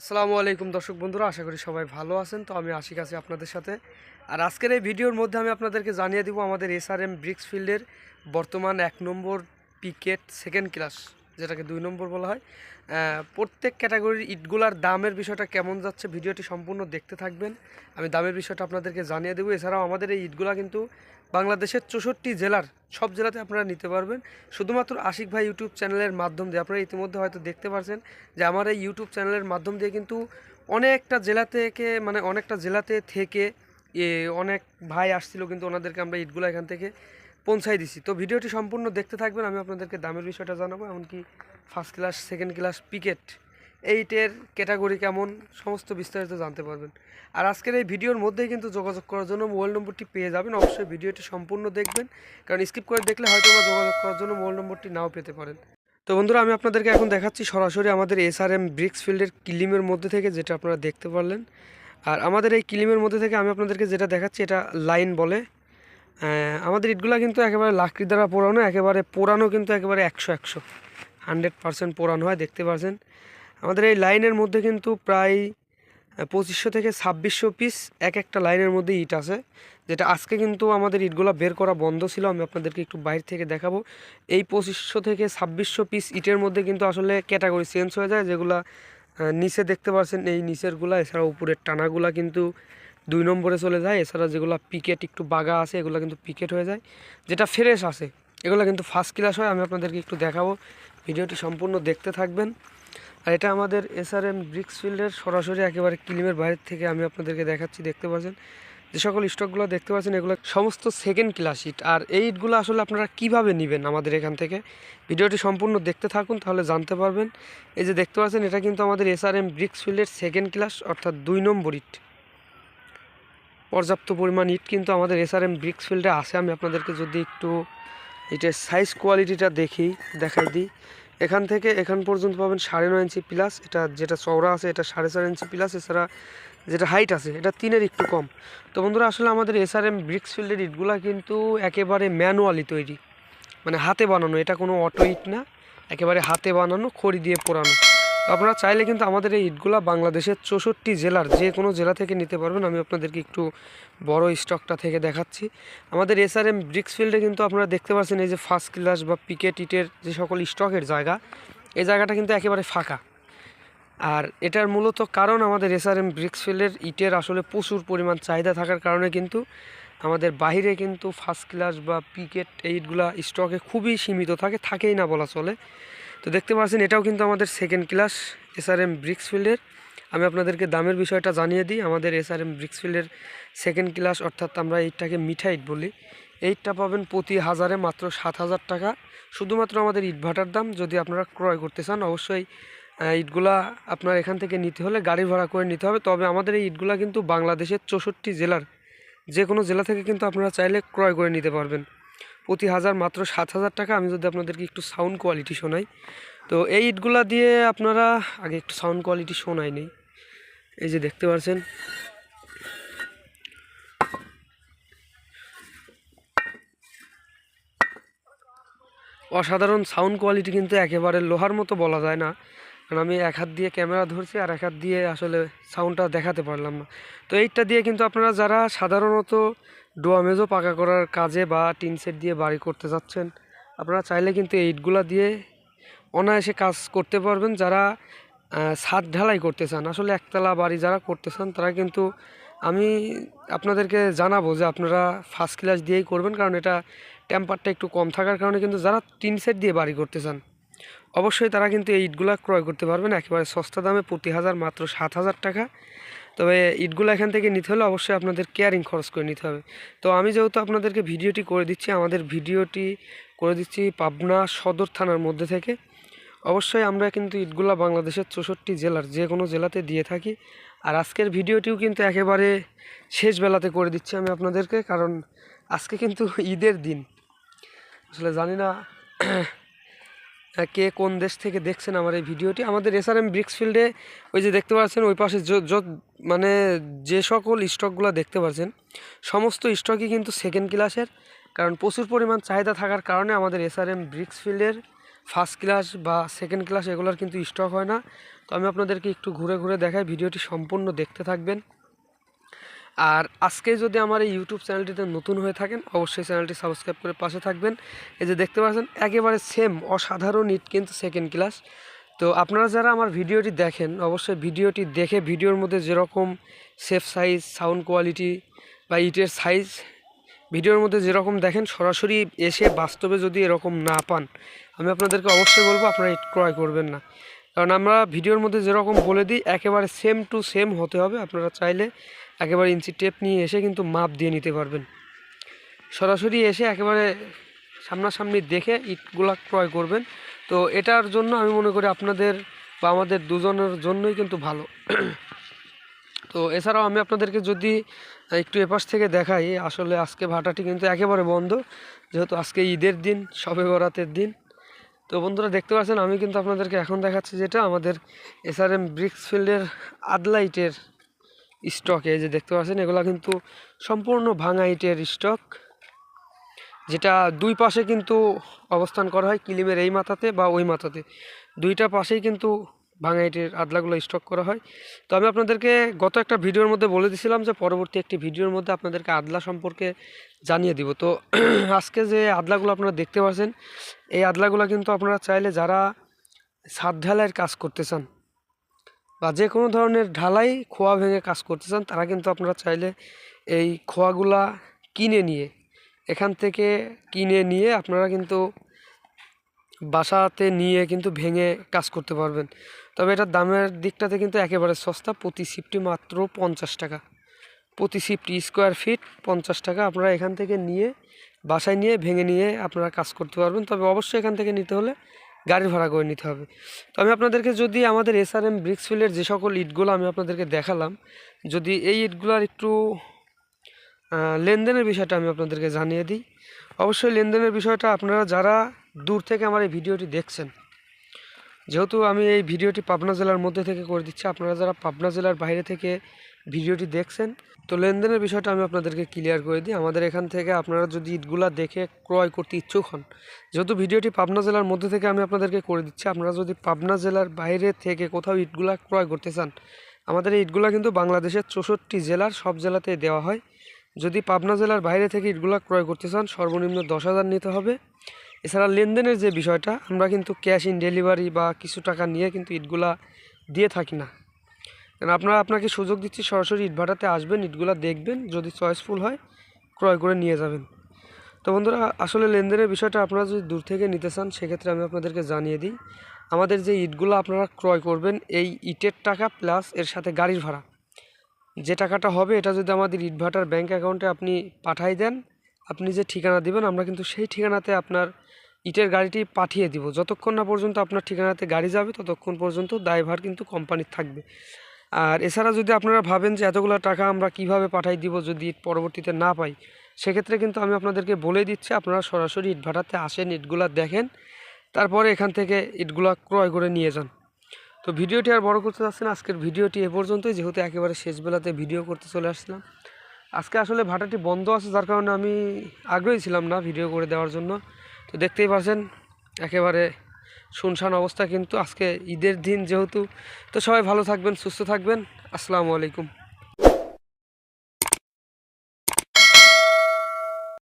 আসসালামু আলাইকুম দর্শক বন্ধুরা, আশা করি সবাই ভালো আছেন। তো আমি আশিক আছি আপনাদের সাথে। আর আজকের এই ভিডিওর মধ্যে আমি আপনাদেরকে জানিয়ে দিব আমাদের এস এসআরএম ব্রিক্স ফিল্ডের বর্তমান এক নম্বর পিকেট সেকেন্ড ক্লাস যেটাকে দুই নম্বর বলা হয়। প্রত্যেক ক্যাটাগরির ইটগুলার দামের বিষয়টা কেমন যাচ্ছে ভিডিওটি সম্পূর্ণ দেখতে থাকবেন। আমি দামের বিষয়টা আপনাদেরকে জানিয়ে দেবো। এছাড়াও আমাদের এই ইটগুলা কিন্তু বাংলাদেশের চৌষট্টি জেলার সব জেলাতে আপনারা নিতে পারবেন। শুধুমাত্র আশিক ভাই ইউটিউব চ্যানেলের মাধ্যম দিয়ে আপনারা ইতিমধ্যে হয়তো দেখতে পারছেন যে আমার এই ইউটিউব চ্যানেলের মাধ্যম দিয়ে কিন্তু অনেকটা জেলা থেকে মানে অনেকটা জেলাতে থেকে অনেক ভাই আসছিল কিন্তু ওনাদেরকে আমরা ইটগুলো এখান থেকে পৌঁছাই দিছি। তো ভিডিওটি সম্পূর্ণ দেখতে থাকবেন, আমি আপনাদেরকে দামের বিষয়টা জানাব, এমনকি first class second class picket এইটের ক্যাটাগরি কেমন, সমস্ত বিস্তারিত জানতে পারবেন। আর আজকের এই ভিডিওর মধ্যেই কিন্তু যোগাযোগ করার জন্য মোবাইল নম্বরটি পেয়ে যাবেন, অবশ্যই ভিডিওটি সম্পূর্ণ দেখবেন, কারণ স্কিপ করে দেখলে হয়তো বা যোগাযোগ করার জন্য মোবাইল নম্বরটি নাও পেতে পারেন। তো বন্ধুরা, আমি আপনাদেরকে এখন দেখাচ্ছি সরাসরি আমাদের এসআরএম ব্রিক্স ফিল্ডের কিলিমের মধ্যে থেকে, যেটা আপনারা দেখতে পারলেন। আর আমাদের এই কিলিমের মধ্যে থেকে আমি আপনাদেরকে যেটা দেখাচ্ছি, এটা লাইন বলে। আমাদের ইটগুলো কিন্তু একেবারে লাকড়ি দ্বারা পোড়ানো, একেবারে পোড়ানো কিন্তু একেবারে একশো একশো হান্ড্রেড পারসেন্ট পোড়ানো হয়, দেখতে পাচ্ছেন আমাদের এই লাইনের মধ্যে কিন্তু প্রায় পঁচিশশো থেকে ছাব্বিশশো পিস এক একটা লাইনের মধ্যে ইট আছে, যেটা আজকে কিন্তু আমাদের ইটগুলো বের করা বন্ধ ছিল, আমি আপনাদেরকে একটু বাইরে থেকে দেখাবো। এই পঁচিশশো থেকে ছাব্বিশশো পিস ইটের মধ্যে কিন্তু আসলে ক্যাটাগরি চেঞ্জ হয়ে যায়, যেগুলা নিচে দেখতে পাচ্ছেন এই নিচেরগুলা এছাড়া উপরের টানাগুলা কিন্তু দুই নম্বরে চলে যায়। এছাড়া যেগুলো পিকেট একটু বাগা আছে, এগুলো কিন্তু পিকেট হয়ে যায়। যেটা ফ্রেশ আছে, এগুলো কিন্তু ফার্স্ট ক্লাস হয়। আমি আপনাদেরকে একটু দেখাবো। ভিডিওটি সম্পূর্ণ দেখতে থাকবেন। আর এটা আমাদের এসআরএম ব্রিক্স ফিল্ডের সরাসরি একেবারে ক্লিমের বাইরে থেকে আমি আপনাদেরকে দেখাচ্ছি। দেখতে পাচ্ছেন? যে সকল স্টকগুলো দেখতে পাচ্ছেন, এগুলো সমস্ত সেকেন্ড ক্লাস ইট আর এই ইটগুলো আসলে আপনারা কীভাবে নেবেন আমাদের এখান থেকে? ভিডিওটি সম্পূর্ণ দেখতে থাকুন, তাহলে জানতে পারবেন। এই যে দেখতে পাচ্ছেন, এটা কিন্তু আমাদের এসআরএম ব্রিক্স ফিল্ডের সেকেন্ড ক্লাস অর্থাৎ দুই নম্বর ইট পর্যাপ্ত পরিমাণ ইট কিন্তু আমাদের এসআরএম ব্রিক্স ফিল্ডে আছে। আমি আপনাদেরকে যদি একটু এটার সাইজ কোয়ালিটিটা দেখি, দেখাই দিই। এখান থেকে এখান পর্যন্ত পাবেন সাড়ে নয় ইঞ্চি প্লাস এটা যেটা চওড়া আছে, এটা সাড়ে চার ইঞ্চি প্লাস এছাড়া যেটা হাইট আছে, এটা তিনের একটু কম। তো বন্ধুরা, আসলে আমাদের এসআরএম ব্রিক্স ফিল্ডের ইটগুলা কিন্তু একেবারে ম্যানুয়ালি তৈরি। মানে হাতে বানানো, এটা কোনো অটো ইট না, একেবারে হাতে বানানো, খড়ি দিয়ে পোড়ানো। আপনারা চাইলে কিন্তু আমাদের এই ইটগুলা বাংলাদেশের চৌষট্টি জেলার যে কোনো জেলা থেকে নিতে পারবেন। আমি আপনাদেরকে একটু বড় স্টকটা থেকে দেখাচ্ছি। আমাদের এসআরএম ব্রিক্স ফিল্ডে কিন্তু আপনারা দেখতে পাচ্ছেন এই যে ফার্স্ট ক্লাস বা পিকেট ইটের যে সকল স্টকের জায়গা, এই জায়গাটা কিন্তু একেবারে ফাঁকা। আর এটার মূলত কারণ আমাদের এস এসআরএম ব্রিক্স ফিল্ডের ইটের আসলে প্রচুর পরিমাণ চাহিদা থাকার কারণে কিন্তু আমাদের বাইরে কিন্তু ফার্স্ট ক্লাস বা পিকেট এইটগুলা স্টকে খুবই সীমিত থাকে, থাকেই না বলা চলে। তো দেখতে পাচ্ছেন, এটাও কিন্তু আমাদের সেকেন্ড ক্লাস এসআরএম ব্রিক্স ফিল্ডের আমি আপনাদেরকে দামের বিষয়টা জানিয়ে দিই, আমাদের এসআরএম ব্রিক্স ফিল্ডের সেকেন্ড ক্লাস অর্থাৎ আমরা এইটাকে মিঠাইট বলি। এইটটা পাবেন প্রতি হাজারে মাত্র সাত হাজার টাকা। শুধুমাত্র আমাদের ইট ভাটার দাম, যদি আপনারা ক্রয় করতে চান, অবশ্যই ইটগুলা আপনার এখান থেকে নিতে হলে গাড়ি ভাড়া করে নিতে হবে। তবে আমাদের এই ইটগুলা কিন্তু বাংলাদেশের চৌষট্টি জেলার যে কোনো জেলা থেকে কিন্তু আপনারা চাইলে ক্রয় করে নিতে পারবেন। প্রতি হাজার মাত্র সাত হাজার টাকা। আমি যদি আপনাদেরকে একটু সাউন্ড কোয়ালিটি শোনাই, তো এই ইটগুলা দিয়ে আপনারা আগে একটু সাউন্ড কোয়ালিটি শোনাই নেই। এই যে দেখতে পাচ্ছেন অসাধারণ সাউন্ড কোয়ালিটি কিন্তু একেবারে লোহার মতো বলা যায় না। কারণ আমি এক হাত দিয়ে ক্যামেরা ধরছি আর এক হাত দিয়ে আসলে সাউন্ডটা দেখাতে পারলাম না। তো এইটা দিয়ে কিন্তু আপনারা যারা সাধারণত ডোয়ামেজও পাকা করার কাজে বা টিন সেট দিয়ে বাড়ি করতে যাচ্ছেন, আপনারা চাইলে কিন্তু এইটগুলা দিয়ে অনায়াসে কাজ করতে পারবেন। যারা ছাদ ঢালাই করতে চান, আসলে একতলা বাড়ি যারা করতে চান, তারা কিন্তু আমি আপনাদেরকে জানাব যে আপনারা ফার্স্ট ক্লাস দিয়েই করবেন, কারণ এটা টেম্পারটা একটু কম থাকার কারণে কিন্তু যারা টিন সেট দিয়ে বাড়ি করতে চান অবশ্যই তারা কিন্তু এই ইটগুলা ক্রয় করতে পারবেন। একেবারে সস্তা দামে প্রতি হাজার মাত্র সাত হাজার টাকা। তবে ইটগুলো এখান থেকে নিতে হলে অবশ্যই আপনাদের কেয়ারিং খরচ করে নিতে হবে। তো আমি যেহেতু আপনাদেরকে ভিডিওটি করে দিচ্ছি, আমাদের ভিডিওটি করে দিচ্ছি পাবনা সদর থানার মধ্যে থেকে। অবশ্যই আমরা কিন্তু ইটগুলা বাংলাদেশের চৌষট্টি জেলার যে কোনো জেলাতে দিয়ে থাকি। আর আজকের ভিডিওটিও কিন্তু একেবারে শেষ বেলাতে করে দিচ্ছি আমি আপনাদেরকে, কারণ আজকে কিন্তু ঈদের দিন। আসলে জানি না কে কোন দেশ থেকে দেখছেন আমার এই ভিডিওটি? আমাদের এস এসআরএম ব্রিক্স ফিল্ডে ওই যে দেখতে পাচ্ছেন, ওই পাশে মানে যে সকল স্টকগুলো দেখতে পাচ্ছেন, সমস্ত স্টকই কিন্তু সেকেন্ড ক্লাসের কারণ প্রচুর পরিমাণ চাহিদা থাকার কারণে আমাদের এস এসআরএম ব্রিক্স ফিল্ডের ফার্স্ট ক্লাস বা সেকেন্ড ক্লাস এগুলোর কিন্তু স্টক হয় না। তো আমি আপনাদেরকে একটু ঘুরে ঘুরে দেখাই, ভিডিওটি সম্পূর্ণ দেখতে থাকবেন। আর আজকে যদি আমার এই ইউটিউব চ্যানেলটিতে নতুন হয়ে থাকেন, অবশ্যই চ্যানেলটি সাবস্ক্রাইব করে পাশে থাকবেন। এই যে দেখতে পাচ্ছেন, একেবারে সেম অসাধারণ ইট কিন্তু সেকেন্ড ক্লাস তো আপনারা যারা আমার ভিডিওটি দেখেন, অবশ্যই ভিডিওটি দেখে ভিডিওর মধ্যে যেরকম সেফ সাইজ সাউন্ড কোয়ালিটি বা ইটের সাইজ ভিডিওর মধ্যে যেরকম দেখেন, সরাসরি এসে বাস্তবে যদি এরকম না পান, আমি আপনাদেরকে অবশ্যই বলব, আপনারা ইট ক্রয় করবেন না। কারণ আমরা ভিডিওর মধ্যে যেরকম বলে দিই, একেবারে সেম টু সেম হতে হবে। আপনারা চাইলে একেবারে ইঞ্চি টেপ নিয়ে এসে কিন্তু মাপ দিয়ে নিতে পারবেন। সরাসরি এসে একেবারে সামনাসামনি দেখে ইটগুলা ক্রয় করবেন। তো এটার জন্য আমি মনে করি আপনাদের বা আমাদের দুজনের জন্যই কিন্তু ভালো। তো এছাড়াও আমি আপনাদেরকে যদি একটু এপাশ থেকে দেখাই, আসলে আজকে ভাটাটি কিন্তু একেবারে বন্ধ। যেহেতু আজকে ঈদের দিন সবে বরাতের দিন। তো বন্ধুরা দেখতে পাচ্ছেন, আমি কিন্তু আপনাদেরকে এখন দেখাচ্ছি যেটা আমাদের এসআরএম ব্রিক্স ফিল্ডের আদলাইটের স্টক যে দেখতে পাচ্ছেন, এগুলো কিন্তু সম্পূর্ণ ভাঙা ইটের স্টক যেটা দুই পাশে কিন্তু অবস্থান করা হয় কিলিমের এই মাথাতে বা ওই মাথাতে। দুইটা পাশেই কিন্তু ভাঙা ইটের আদলাগুলো স্টক করা হয়। তো আমি আপনাদেরকে গত একটা ভিডিওর মধ্যে বলে দিয়েছিলাম যে পরবর্তী একটি ভিডিওর মধ্যে আপনাদেরকে আদলা সম্পর্কে জানিয়ে দিব। তো আজকে যে আদলাগুলো আপনারা দেখতে পাচ্ছেন, এই আদলাগুলো কিন্তু আপনারা চাইলে যারা ছাদ ঢালাইয়ের কাজ করতে চান বা যে কোনো ধরনের ঢালাই খোয়া ভেঙে কাজ করতে চান, তারা কিন্তু আপনারা চাইলে এই খোয়াগুলা কিনে নিয়ে, এখান থেকে কিনে নিয়ে আপনারা কিন্তু বাসাতে নিয়ে কিন্তু ভেঙে কাজ করতে পারবেন। তবে এটার দামের দিকটাতে কিন্তু একেবারে সস্তা, প্রতি সিফটি মাত্র পঞ্চাশ টাকা। প্রতি সিফটি স্কোয়ার ফিট পঞ্চাশ টাকা আপনারা এখান থেকে নিয়ে, বাসায় নিয়ে ভেঙে নিয়ে আপনারা কাজ করতে পারবেন। তবে অবশ্যই এখান থেকে নিতে হলে গাড়ি ভাড়া করে নিতে হবে। তো আমি আপনাদেরকে যদি আমাদের এসআরএম ব্রিক্সফিল্ডের যে সকল ইটগুলো আমি আপনাদেরকে দেখালাম, যদি এই ইটগুলোর একটু লেনদেনের বিষয়টা আমি আপনাদেরকে জানিয়ে দিই। অবশ্যই লেনদেনের বিষয়টা আপনারা যারা দূর থেকে আমার এই ভিডিওটি দেখছেন। যেহেতু আমি এই ভিডিওটি পাবনা জেলার মধ্যে থেকে করে দিচ্ছি, আপনারা যারা পাবনা জেলার বাইরে থেকে ভিডিওটি দেখছেন, তো লেনদেনের বিষয়টা আমি আপনাদেরকে ক্লিয়ার করে দিই। আমাদের এখান থেকে আপনারা যদি ইটগুলা দেখে ক্রয় করতে ইচ্ছুক হন, যেহেতু ভিডিওটি পাবনা জেলার মধ্যে থেকে আমি আপনাদেরকে করে দিচ্ছি, আপনারা যদি পাবনা জেলার বাইরে থেকে কোথাও ইটগুলা ক্রয় করতে চান, আমাদের এই ইটগুলা কিন্তু বাংলাদেশের চৌষট্টি জেলার সব জেলাতে দেওয়া হয়। যদি পাবনা জেলার বাইরে থেকে ইটগুলা ক্রয় করতে চান, সর্বনিম্ন দশ হাজার নিতে হবে। এছাড়া লেনদেনের যে বিষয়টা, আমরা কিন্তু ক্যাশ ইন ডেলিভারি বা কিছু টাকা নিয়ে কিন্তু ইটগুলা দিয়ে থাকি না। কারণ আপনারা আপনাকে সুযোগ দিচ্ছি সরাসরি ইটভাটাতে আসবেন, ইটগুলা দেখবেন, যদি চয়েসফুল হয়, ক্রয় করে নিয়ে যাবেন। তো বন্ধুরা, আসলে লেনদেনের বিষয়টা আপনারা যদি দূর থেকে নিতে চান, সেক্ষেত্রে আমি আপনাদেরকে জানিয়ে দিই, আমাদের যে ইটগুলো আপনারা ক্রয় করবেন, এই ইটের টাকা প্লাস এর সাথে গাড়ির ভাড়া। যে টাকাটা হবে, এটা যদি আমাদের ইটভাটার ব্যাংক অ্যাকাউন্টে আপনি পাঠাই দেন আপনি যে ঠিকানা দিবেন, আমরা কিন্তু সেই ঠিকানাতে আপনার ইটের গাড়িটি পাঠিয়ে দিব। যতক্ষণ না পর্যন্ত আপনার ঠিকানাতে গাড়ি যাবে, ততক্ষণ পর্যন্ত দায়ভার কিন্তু কোম্পানির থাকবে। আর এছাড়া যদি আপনারা ভাবেন যে এতগুলো টাকা আমরা কীভাবে পাঠাই দিব যদি ইট পরবর্তীতে না পাই, সেক্ষেত্রে কিন্তু আমি আপনাদেরকে বলে দিচ্ছি, আপনারা সরাসরি ইট ভাটাতে আসেন, ইটগুলা দেখেন, তারপরে এখান থেকে ইটগুলা ক্রয় করে নিয়ে যান। তো ভিডিওটি আর বড় করতে চাচ্ছি না, আজকের ভিডিওটি এ পর্যন্তই। যেহেতু একেবারে শেষ বেলাতে ভিডিও করতে চলে আসছিলাম আজকে আসলে ভাটাটি বন্ধ আছে, যার কারণে আমি আগ্রহী ছিলাম না ভিডিও করে দেওয়ার জন্য। তো দেখতেই পাচ্ছেন একেবারে শুনশান অবস্থা কিন্তু আজকে ঈদের দিন যেহেতু। তো সবাই ভালো থাকবেন, সুস্থ থাকবেন। আসসালামু আলাইকুম।